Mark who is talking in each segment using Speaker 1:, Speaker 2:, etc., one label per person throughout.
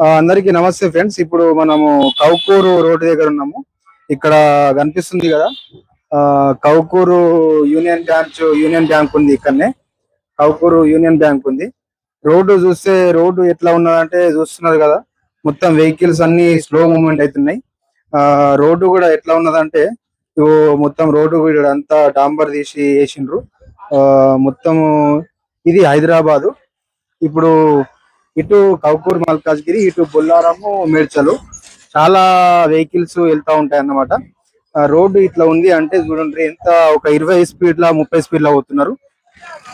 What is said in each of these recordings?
Speaker 1: ఆ, అందరికీ నమస్తే ఫ్రెండ్స్. ఇప్పుడు మనము కౌకూరు రోడ్డు దగ్గర ఉన్నాము. ఇక్కడ కనిపిస్తుంది కదా? ఆ, Kaukuru union bank union bank ఉంది ఇక్కడనే. కౌకూరు యూనియన్ బ్యాంక్ ఉంది. రోడ్డు చూస్తే రోడ్డు ఎట్లా ఉన్నదంటే చూస్తున్నారు కదా? మొత్తం వెహికల్స్ అన్ని స్లో మూవ్మెంట్ అవుతున్నాయి. ఆ రోడ్డు కూడా ఎట్లా ఉన్నదంటే మొత్తం రోడ్డు కూడా అంతా డాంబర్ తీసి వేసిండ్రు. ఆ మొత్తం ఇది హైదరాబాదు. ఇప్పుడు ఇటు కౌకూర్ మల్కాజ్గిరి ఇటు బొల్లారము మేడ్చలు. చాలా వెహికల్స్ వెళ్తా ఉంటాయి అన్నమాట రోడ్డు ఇట్లా ఉంది అంటే చూడండి ఎంత ఒక ఇరవై స్పీడ్ లా ముప్పై స్పీడ్ లా పోతున్నారు.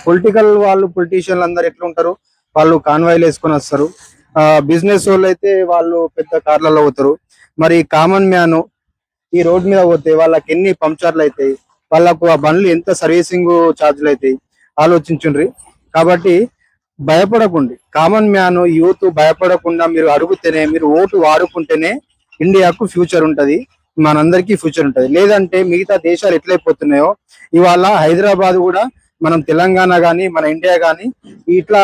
Speaker 1: పొలిటికల్ వాళ్ళు పొలిటీషియన్లు అందరు ఎట్లా ఉంటారు? వాళ్ళు కాన్వాయిలు వేసుకొని వస్తారు. ఆ బిజినెస్ వాళ్ళు అయితే వాళ్ళు పెద్ద కార్లలో పోతారు. మరి కామన్ మ్యాన్ ఈ రోడ్ మీద పోతే వాళ్ళకి ఎన్ని పంక్చర్లు అవుతాయి? వాళ్ళకు ఆ బండ్లు ఎంత సర్వీసింగ్ ఛార్జీలు అవుతాయి? ఆలోచించుండ్రి. కాబట్టి భయపడకండి. కామన్ మ్యాన్ యూత్ భయపడకుండా మీరు అడుగుతేనే మీరు ఓటు వాడుకుంటేనే ఇండియాకు ఫ్యూచర్ ఉంటది మనందరికీ ఫ్యూచర్ ఉంటది. లేదంటే మిగతా దేశాలు ఎట్లయిపోతున్నాయో ఇవాళ హైదరాబాద్ కూడా మనం తెలంగాణ కానీ మన ఇండియా కానీ ఇట్లా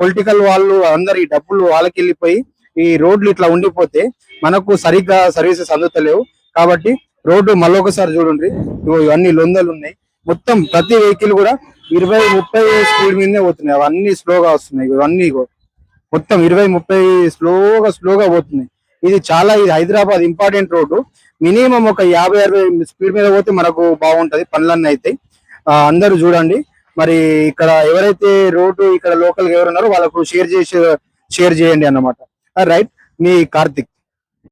Speaker 1: పొలిటికల్ వాళ్ళు అందరి డబ్బులు వాళ్ళకి వెళ్ళిపోయి ఈ రోడ్లు ఇట్లా ఉండిపోతే మనకు సరిగ్గా సర్వీసెస్ అందుతలేవు. కాబట్టి రోడ్డు మళ్ళొకసారి చూడండి. ఇవన్నీ లొందలు ఉన్నాయి మొత్తం ప్రతి వెహికల్ కూడా ఇరవై ముప్పై స్పీడ్ మీదనే పోతున్నాయి. అవన్నీ స్లోగా వస్తున్నాయి. ఇవన్నీ మొత్తం ఇరవై ముప్పై స్లోగా స్లోగా పోతున్నాయి. ఇది చాలా ఇది హైదరాబాద్ ఇంపార్టెంట్ రోడ్డు. మినిమం ఒక యాభై అరవై స్పీడ్ మీద పోతే మనకు బాగుంటది. పనులన్నీ అయితే. అందరూ చూడండి. మరి ఇక్కడ ఎవరైతే రోడ్డు ఇక్కడ లోకల్ ఎవరున్నారో వాళ్ళకు షేర్ చేసి షేర్ చేయండి అన్నమాట. రైట్. మీ కార్తిక్.